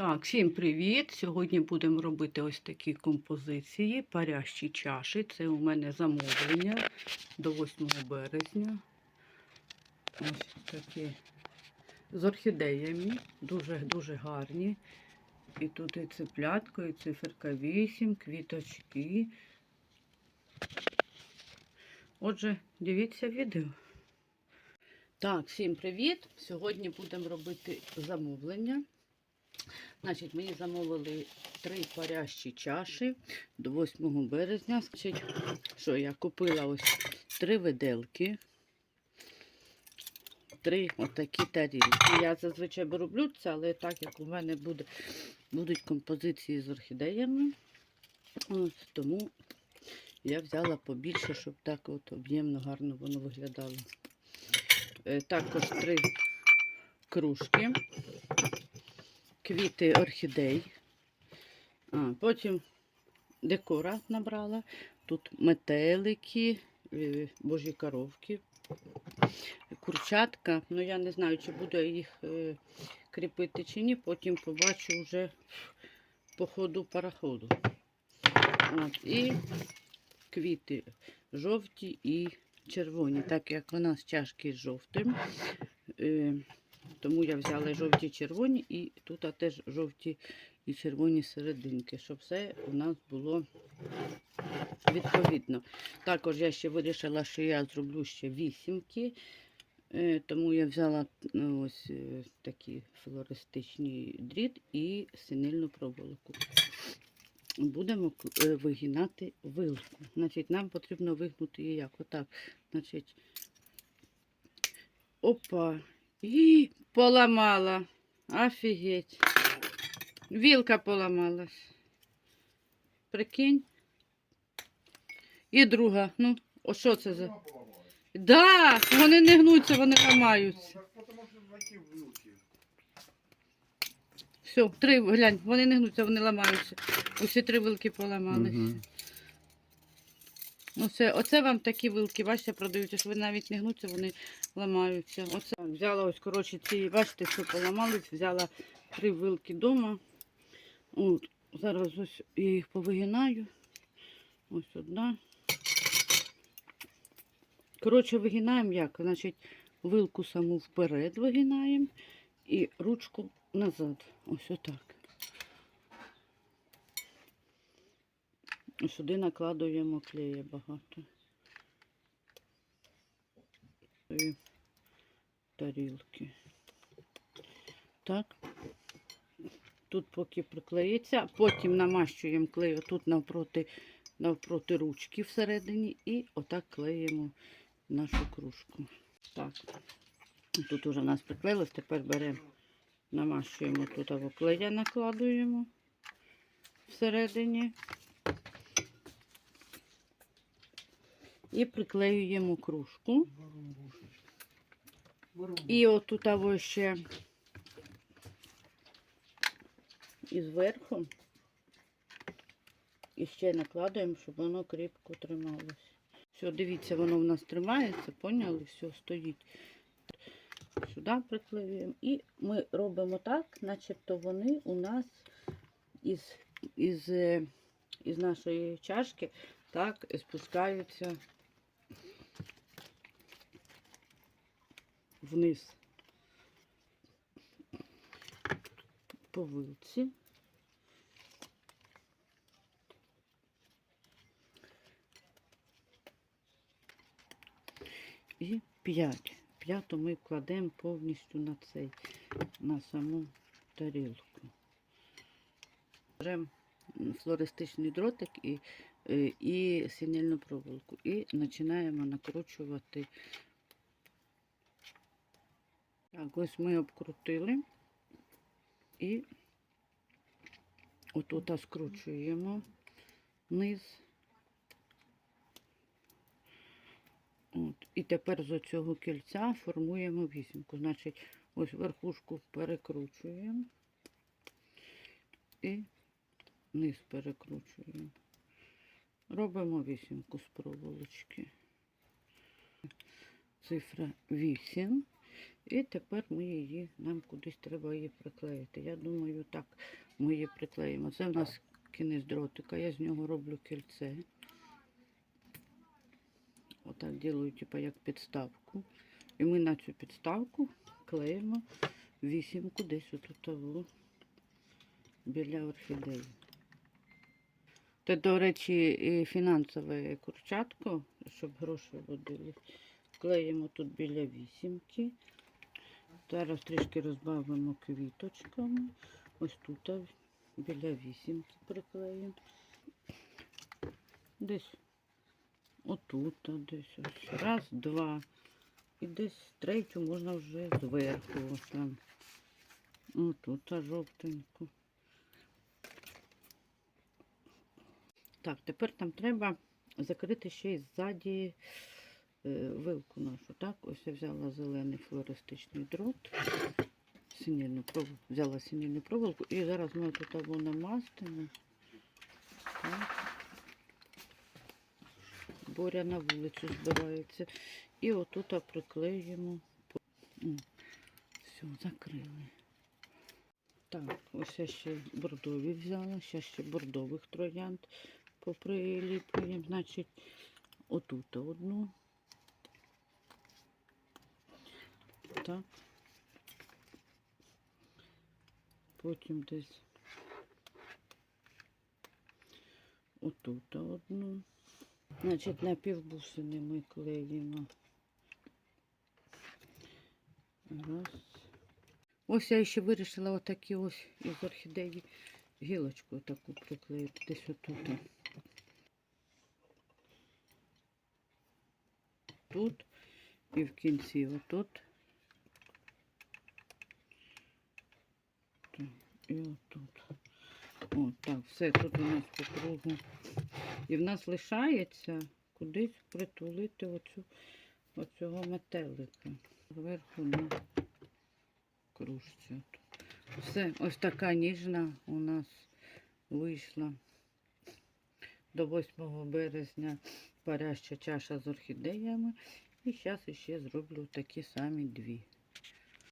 Так, всім привіт! Сьогодні будемо робити ось такі композиції, парящі чаші. Це у мене замовлення до 8 березня. Ось такі з орхідеями, дуже-дуже гарні. І тут і цеплятко, і циферка 8, квіточки. Отже, дивіться відео. Так, всім привіт! Сьогодні будемо робити замовлення. Значить, мені замовили три парящі чаші до 8 березня. Значить, що я купила ось три виделки, три отакі тарілки. Я зазвичай беру блюдця, але так як у мене буде, будуть композиції з орхідеями, ось, тому я взяла побільше, щоб так от об'ємно гарно воно виглядало. Е, Також три кружки квіти орхідей. А, потім декора набрала. Тут метелики, е, божі коровки, курчатка. Ну, я не знаю, чи буду їх е, кріпити чи ні. Потім побачу вже по ходу пароходу. От, і квіти жовті і червоні, так як вона з чашки з жовтим. Тому я взяла жовті червоні і тут теж жовті і червоні серединки, щоб все у нас було відповідно. Також я ще вирішила, що я зроблю ще вісімки, е, тому я взяла ну, ось е, такі флористичні дріт і синильну проволоку. Будемо е, вигинати вилку. Значить, нам потрібно вигнути її як? Отак. Значить, опа. І поламала. Офігеть. Вілка поламалась. Прикинь. І друга. Ну, о що це за. Да, вони не гнуться, вони ламаються. Все, три, глянь, вони не гнуться, вони ламаються. Усі три вилки поламались. Мгм. Оце, оце вам такі вилки, бачите, продаються, що вони навіть не гнуться, вони ламаються. Оце взяла ось, коротше, ці, бачите, що поламались, взяла три вилки вдома. От, зараз ось я їх повигинаю. Ось одна. Коротше, вигинаємо як? Значить, вилку саму вперед вигинаємо і ручку назад. Ось отак. Сюди накладуємо клея багато. І тарілки. Так. Тут поки приклеїться, потім намащуємо клею тут навпроти, навпроти ручки всередині і отак клеїмо нашу кружку. Так. Тут уже в нас приклеїлось, тепер беремо, намащуємо тут або клея накладуємо всередині. І приклеюємо кружку. І отут або ще і зверху. І ще накладаємо, щоб воно кріпко трималось. Все, дивіться, воно в нас тримається, поняли? Все, стоїть. Сюди приклеюємо. І ми робимо так, начебто вони у нас із, із, е, із нашої чашки так спускаються вниз по вилці. І п'ять. П'яту ми кладемо повністю на цей, на саму тарілку. Беремо флористичний дротик і, е, і синільну проволоку. І починаємо накручувати. Так, ось ми обкрутили і отут скручуємо низ. От. І тепер з цього кільця формуємо вісімку. Значить, ось верхушку перекручуємо і низ перекручуємо. Робимо вісімку з проволочки. Цифра 8. І тепер ми її, нам кудись треба її приклеїти. Я думаю, так ми її приклеїмо. Це в нас кінець дротика, я з нього роблю кільце. Отак ділаю, типу, як підставку. І ми на цю підставку клеїмо вісімку десь отут того, біля орхідеї. Це, до речі, і фінансове курчатко, щоб гроші водили. Клеїмо тут біля вісімки. Зараз трішки розбавимо квіточками. Ось тут біля вісімки приклеїмо. Десь отут, десь ось. Раз, два. І десь третю можна вже зверху. Ось там. Отут жовтеньку. Так, тепер там треба закрити ще й ззаді вилку нашу. Так, ось я взяла зелений флористичний дрот, синільну проволоку, взяла синільну проволоку і зараз ми тут або намастимо. Так. Боря на вулицю збирається. І отут приклеїмо. Все, закрили. Так, ось я ще бордові взяла, ще ще бордових троянд поприліплюємо. Значить, отут одну. Так. Потім десь отут одну. Значить, на півбусини ми клеїмо. Раз. Ось я ще вирішила отакі ось із орхідеї гілочку таку приклеїти десь отут. Тут і в кінці отут. Так, І отут. О, так, все тут у нас по кругу. І в нас лишається кудись притулити оцю, оцього метелика. Зверху на кружці. Все, ось така ніжна у нас вийшла до 8 березня паряща чаша з орхідеями. І зараз ще зроблю такі самі дві.